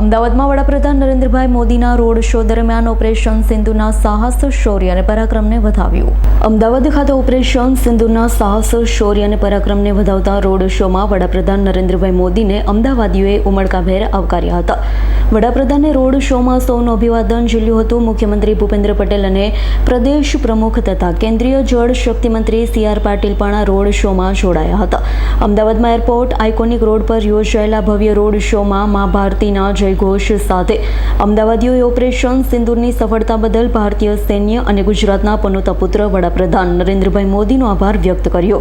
અમદાવાદમાં વડાપ્રધાન નરેન્દ્રભાઈ મોદીના રોડ શો દરમિયાન ઓપરેશન સિંધુના સાહસ, શૌર્ય અને પરાક્રમને વધાવ્યું. અમદાવાદ ખાતે ઓપરેશન સિંધુના સાહસ, શૌર્ય અને પરાક્રમને વધાવતા રોડ શોમાં વડાપ્રધાન નરેન્દ્રભાઈ મોદીને અમદાવાદીઓએ ઉમળકાભેર આવકાર્યા હતા. વડાપ્રધાને રોડ શોમાં સૌનું અભિવાદન ઝીલ્યું હતું. મુખ્યમંત્રી ભૂપેન્દ્ર પટેલ અને પ્રદેશ પ્રમુખ તથા કેન્દ્રીય જળ શક્તિ મંત્રી સી આર પાટીલ પણ રોડ શોમાં જોડાયા હતા. અમદાવાદમાં એરપોર્ટ, આઇકોનિક રોડ પર યોજાયેલા ભવ્ય રોડ શોમાં મા ભારતીના જયઘોષ સાથે. અમદાવાદીઓએ ઓપરેશન સિંદૂરની સફળતા બદલ ભારતીય સૈન્ય અને ગુજરાતના પનોતા પુત્ર વડાપ્રધાન નરેન્દ્રભાઈ મોદીનો આભાર વ્યક્ત કર્યો.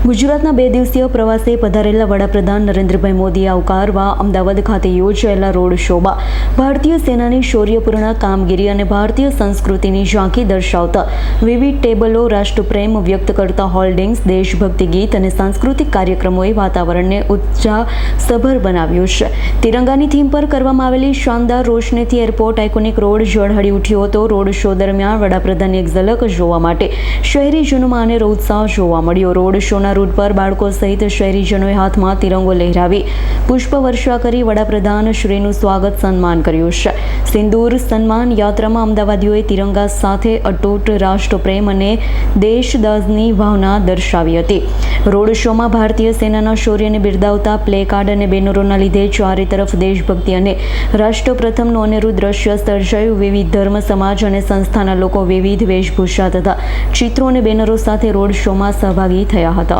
ગુજરાતના બે દિવસીય પ્રવાસે પધારેલા વડાપ્રધાન નરેન્દ્રભાઈ મોદીએ આવકારવા અમદાવાદ ખાતે યોજાયેલા રોડ શોમાં ભારતીય સેનાની શૌર્યપૂર્ણ કામગીરી અને ભારતીય સંસ્કૃતિની ઝાંખી દર્શાવતા વિવિધ ટેબલો રાષ્ટ્રપ્રેમ વ્યક્ત કરતા હોલ્ડિંગ્સ, દેશભક્તિ ગીત અને સાંસ્કૃતિક કાર્યક્રમોએ વાતાવરણને ઉત્સાહસભર બનાવ્યું છે. તિરંગાની થીમ પર કરવામાં આવેલી શાનદાર રોશનીથી એરપોર્ટ આઇકોનિક રોડ ઝળહળી ઉઠ્યો હતો. રોડ શો દરમિયાન વડાપ્રધાનની એક ઝલક જોવા માટે શહેરીજનોમાં અનેરો ઉત્સાહ જોવા મળ્યો. રોડ શોના રૂટ પર બાળકો સહિત શહેરીજનોએ હાથમાં તિરંગો લહેરાવી પુષ્પ વર્ષા કરી વડાપ્રધાન શ્રીનું સ્વાગત સન્માન કર્યું છે. સિંદૂર સન્માન યાત્રામાં અમદાવાદીઓએ તિરંગા સાથે અટૂટ રાષ્ટ્રપ્રેમ અને દેશદાસની ભાવના દર્શાવી હતી. રોડ શોમાં ભારતીય સેનાના શૌર્યને બિરદાવતા પ્લે કાર્ડ અને બેનરોના લીધે ચારે તરફ દેશભક્તિ અને રાષ્ટ્ર પ્રથમનું અનેરું દ્રશ્ય સર્જાયું. વિવિધ ધર્મ, સમાજ અને સંસ્થાના લોકો વિવિધ વેશભૂષા તથા ચિત્રો અને બેનરો સાથે રોડ શોમાં સહભાગી થયા હતા.